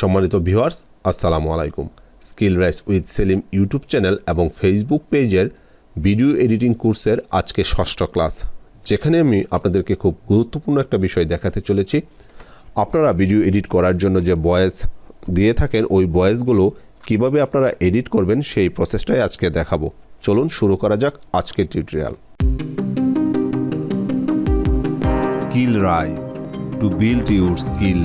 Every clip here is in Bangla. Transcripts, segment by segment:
সম্মানিত ভিউয়ার্স, আসসালামু আলাইকুম। Skill rise with Selim YouTube channel এবং ফেসবুক পেজের ভিডিও এডিটিং কোর্সের আজকে ষষ্ঠ ক্লাস, যেখানে আমি আপনাদেরকে খুব গুরুত্বপূর্ণ একটা বিষয় দেখাতে চলেছি। আপনারা ভিডিও এডিট করার জন্য যে বয়েস দিয়ে থাকেন, ওই ভয়েসগুলো কীভাবে আপনারা এডিট করবেন, সেই প্রসেসটাই আজকে দেখাবো। চলুন শুরু করা যাক আজকের tutorial. Skill rise to build your skill.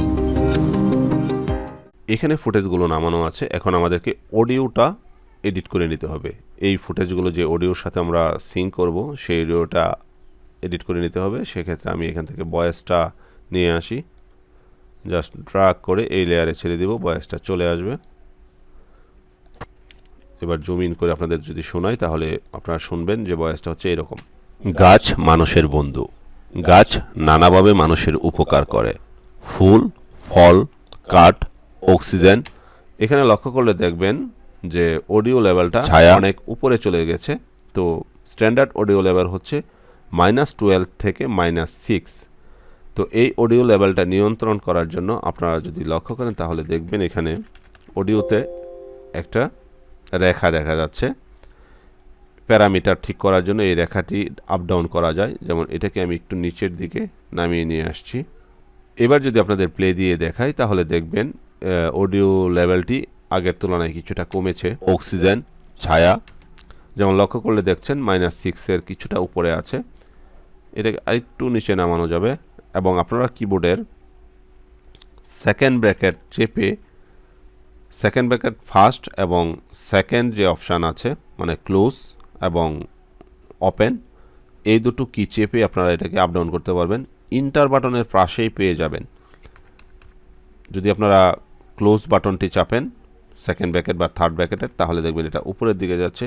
এখানে ফুটেজগুলো নামানো আছে। এখন আমাদেরকে অডিওটা এডিট করে নিতে হবে। এই ফুটেজগুলো যে অডিওর সাথে আমরা সিঙ্ক করব, সেই অডিওটা এডিট করে নিতে হবে। সেক্ষেত্রে আমি এখান থেকে ভয়েসটা নিয়ে আসি। জাস্ট ড্রাগ করে এই লেয়ারে ছেড়ে দিব ভয়েসটা চলে আসবে। এবার জুম ইন করে আপনাদের যদি শোনাই, তাহলে আপনারা শুনবেন যে ভয়েসটা হচ্ছে এরকম। গাছ মানুষের বন্ধু। গাছ নানাভাবে মানুষের উপকার করে। ফুল, ফল, কাঠ অক্সিজেন। এখানে লক্ষ্য করলে দেখবেন যে অডিও লেভেলটা ছায়া। অনেক উপরে চলে গেছে। তো স্ট্যান্ডার্ড অডিও লেভেল হচ্ছে মাইনাস টুয়েলভ থেকে মাইনাস সিক্স। তো এই অডিও লেভেলটা নিয়ন্ত্রণ করার জন্য আপনারা যদি লক্ষ্য করেন তাহলে দেখবেন এখানে অডিওতে একটা রেখা দেখা যাচ্ছে। প্যারামিটার ঠিক করার জন্য এই রেখাটি আপ ডাউন করা যায়। যেমন এটাকে আমি একটু নিচের দিকে নামিয়ে নিয়ে আসছি। এবার যদি আপনাদের প্লে দিয়ে দেখাই তাহলে দেখবেন অডিও লেভেলটি আগের তুলনায় কিছুটা কমেছে। অক্সিজেন ছায়া। যেমন লক্ষ্য করলে দেখছেন মাইনাস সিক্সের কিছুটা উপরে আছে। এটাকে আরেকটু নিচে নামানো যাবে। এবং আপনারা কিবোর্ডের সেকেন্ড ব্র্যাকেট চেপে সেকেন্ড ব্র্যাকেট ফার্স্ট এবং সেকেন্ড যে অপশান আছে মানে ক্লোজ এবং ওপেন এই দুটো কি চেপে আপনারা এটাকে আপ ডাউন করতে পারবেন। ইন্টার বাটনের পাশেই পেয়ে যাবেন। যদি আপনারা ক্লোজ বাটনটি চাপেন সেকেন্ড ব্যাকেট বা থার্ড ব্যাকেটের তাহলে দেখবেন এটা উপরের দিকে যাচ্ছে।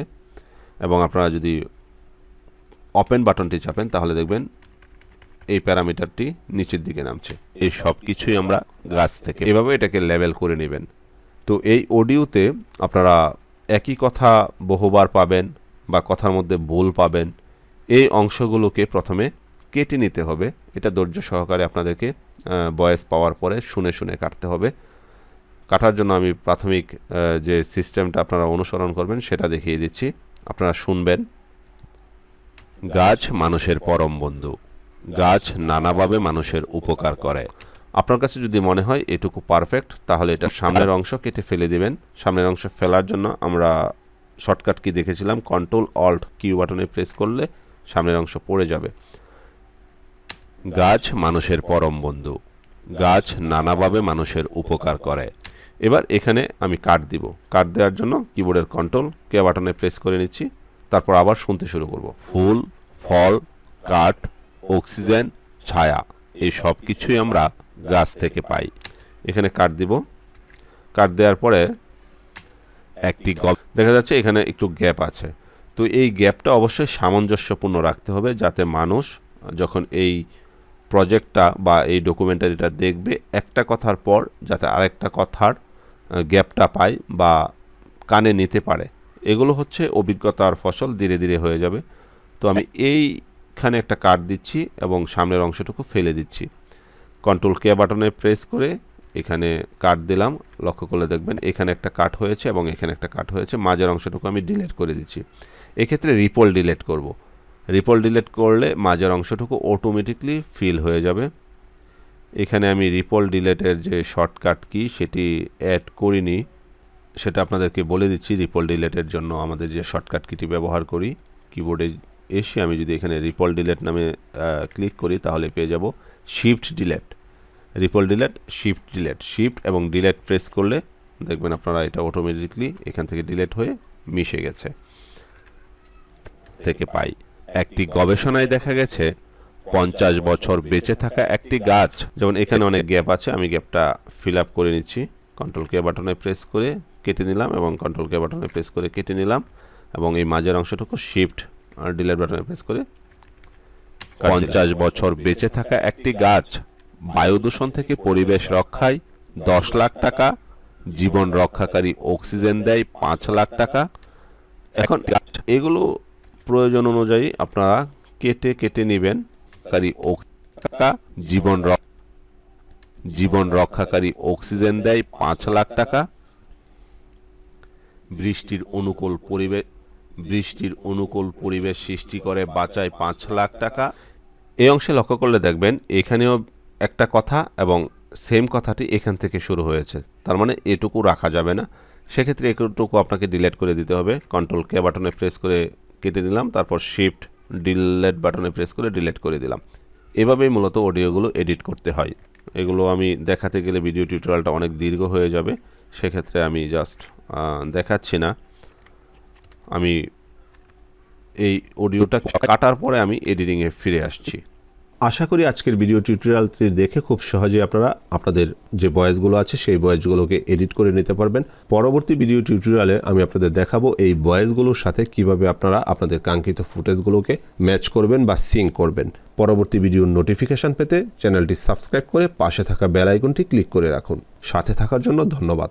এবং আপনারা যদি ওপেন বাটনটি চাপেন, তাহলে দেখবেন এই প্যারামিটারটি নিচের দিকে নামছে। এই সব কিছুই আমরা গাছ থেকে এভাবে এটাকে লেভেল করে নেবেন। তো এই অডিওতে আপনারা একই কথা বহুবার পাবেন বা কথার মধ্যে ভুল পাবেন। এই অংশগুলোকে প্রথমে কেটে নিতে হবে। এটা ধৈর্য সহকারে আপনাদেরকে ভয়েস পাওয়ার পরে শুনে শুনে কাটতে হবে। কাটার জন্য আমি প্রাথমিক যে সিস্টেমটা আপনারা অনুসরণ করবেন সেটা দেখিয়ে দিচ্ছি। আপনারা শুনবেন। গাছ মানুষের পরম বন্ধু। গাছ নানাভাবে মানুষের উপকার করে। আপনার কাছে যদি মনে হয় এটুকু পারফেক্ট, তাহলে এটা সামনের অংশ কেটে ফেলে দিবেন। সামনের অংশ ফেলার জন্য আমরা শর্টকাট কি দেখেছিলাম, কন্ট্রোল অল্ট কিউ বাটনে প্রেস করলে সামনের অংশ পড়ে যাবে। গাছ মানুষের পরম বন্ধু। গাছ নানাভাবে মানুষের উপকার করে। এবার এখানে আমি কাট দিব। কাট দেওয়ার জন্য কিবোর্ডের কন্ট্রোল কে বাটনে প্রেস করে নিচ্ছি। তারপর আবার শুনতে শুরু করব। ফুল ফল কাঠ অক্সিজেন ছায়া এই সব কিছুই আমরা গাছ থেকে পাই। এখানে কাট দিব। কাট দেওয়ার পরে একটি গল্প দেখা যাচ্ছে এখানে একটু গ্যাপ আছে। তো এই গ্যাপটা অবশ্যই সামঞ্জস্যপূর্ণ রাখতে হবে যাতে মানুষ যখন এই প্রজেক্টটা বা এই ডকুমেন্টারিটা দেখবে একটা কথার পর যাতে আরেকটা কথার গ্যাপটা পায় বা কানে নিতে পারে। এগুলো হচ্ছে অভিজ্ঞতার ফসল, ধীরে ধীরে হয়ে যাবে। তো আমি এইখানে একটা কাট দিচ্ছি এবং সামনের অংশটুকু ফেলে দিচ্ছি। কন্ট্রোল কে বাটনে প্রেস করে এখানে কাট দিলাম। লক্ষ্য করলে দেখবেন এখানে একটা কাট হয়েছে এবং এখানে একটা কাট হয়েছে। মাঝের অংশটুকু আমি ডিলেট করে দিচ্ছি। এক্ষেত্রে রিপোল ডিলেট করব। রিপল ডিলেট করলে মাঝের অংশটুকু অটোমেটিকলি ফিল হয়ে যাবে। এখানে আমি রিপল ডিলেটের যে শর্টকাট কি, সেটি অ্যাড করিনি। সেটা আপনাদেরকে বলে দিচ্ছি রিপল ডিলেটের জন্য আমাদের যে শর্টকাট কিটি ব্যবহার করি কিবোর্ডে এসে আমি যদি এখানে রিপল ডিলেট নামে ক্লিক করি, তাহলে পেয়ে যাব shift delete ripple delete shift delete shift এবং ডিলেট প্রেস করলে, দেখবেন আপনারা এটা অটোমেটিকলি এখান থেকে ডিলেট হয়ে মিশে গেছে। থেকে পাই। একটি গবেষণায় দেখা গেছে পঞ্চাশ বছর বেঁচে থাকা একটি গাছ। যেমন এখানে অনেক গ্যাপ আছে আমি গ্যাপটা ফিল আপ করে নিচ্ছি। কন্ট্রোল কে বাটনে প্রেস করে কেটে নিলাম এবং কন্ট্রোল কে বাটনে প্রেস করে কেটে নিলাম এবং এই মাঝের অংশটুকু শিফট আর ডিলেট বাটনে প্রেস করে পঞ্চাশ বছর বেঁচে থাকা একটি গাছ। বায়ু দূষণ থেকে পরিবেশ রক্ষায় দশ লাখ টাকা জীবন রক্ষাকারী অক্সিজেন দেয় পাঁচ লাখ টাকা। এখন এগুলো প্রয়োজন অনুযায়ী আপনারা কেটে কেটে নেবেন। কারি টাকা জীবন জীবন রক্ষাকারী অক্সিজেন দেয় পাঁচ লাখ টাকা। বৃষ্টির অনুকূল পরিবেশ বৃষ্টির অনুকূল পরিবেশ সৃষ্টি করে বাঁচায় পাঁচ লাখ টাকা। এই অংশে লক্ষ্য করলে দেখবেন এখানেও একটা কথা এবং সেম কথাটি এখান থেকে শুরু হয়েছে। তার মানে এটুকু রাখা যাবে না। সেক্ষেত্রে এটুকু আপনাকে ডিলেট করে দিতে হবে। কন্ট্রোল কে বাটনে প্রেস করে কেটে দিলাম তারপর শিফট ডিলেট বাটনে প্রেস করে ডিলেট করে দিলাম। এভাবেই মূলত অডিওগুলো এডিট করতে হয়। এগুলো আমি দেখাতে গেলে ভিডিও টিউটোরিয়ালটা অনেক দীর্ঘ হয়ে যাবে। সেক্ষেত্রে আমি জাস্ট দেখাচ্ছি না। আমি এই অডিওটা কাটার পরে আমি এডিটিংয়ে ফিরে আসছি। আশা করি আজকের ভিডিও টিউটোরিয়ালটি দেখে খুব সহজেই আপনারা, আপনাদের যে ভয়েসগুলো আছে সেই ভয়েসগুলোকে এডিট করে নিতে পারবেন। পরবর্তী ভিডিও টিউটোরিয়ালে আমি আপনাদের দেখাবো এই ভয়েসগুলোর সাথে কীভাবে আপনারা আপনাদের কাঙ্ক্ষিত ফুটেজগুলোকে ম্যাচ করবেন বা সিঙ্ক করবেন। পরবর্তী ভিডিওর নোটিফিকেশন পেতে চ্যানেলটি সাবস্ক্রাইব করে পাশে থাকা বেল আইকনটি ক্লিক করে রাখুন। সাথে থাকার জন্য ধন্যবাদ।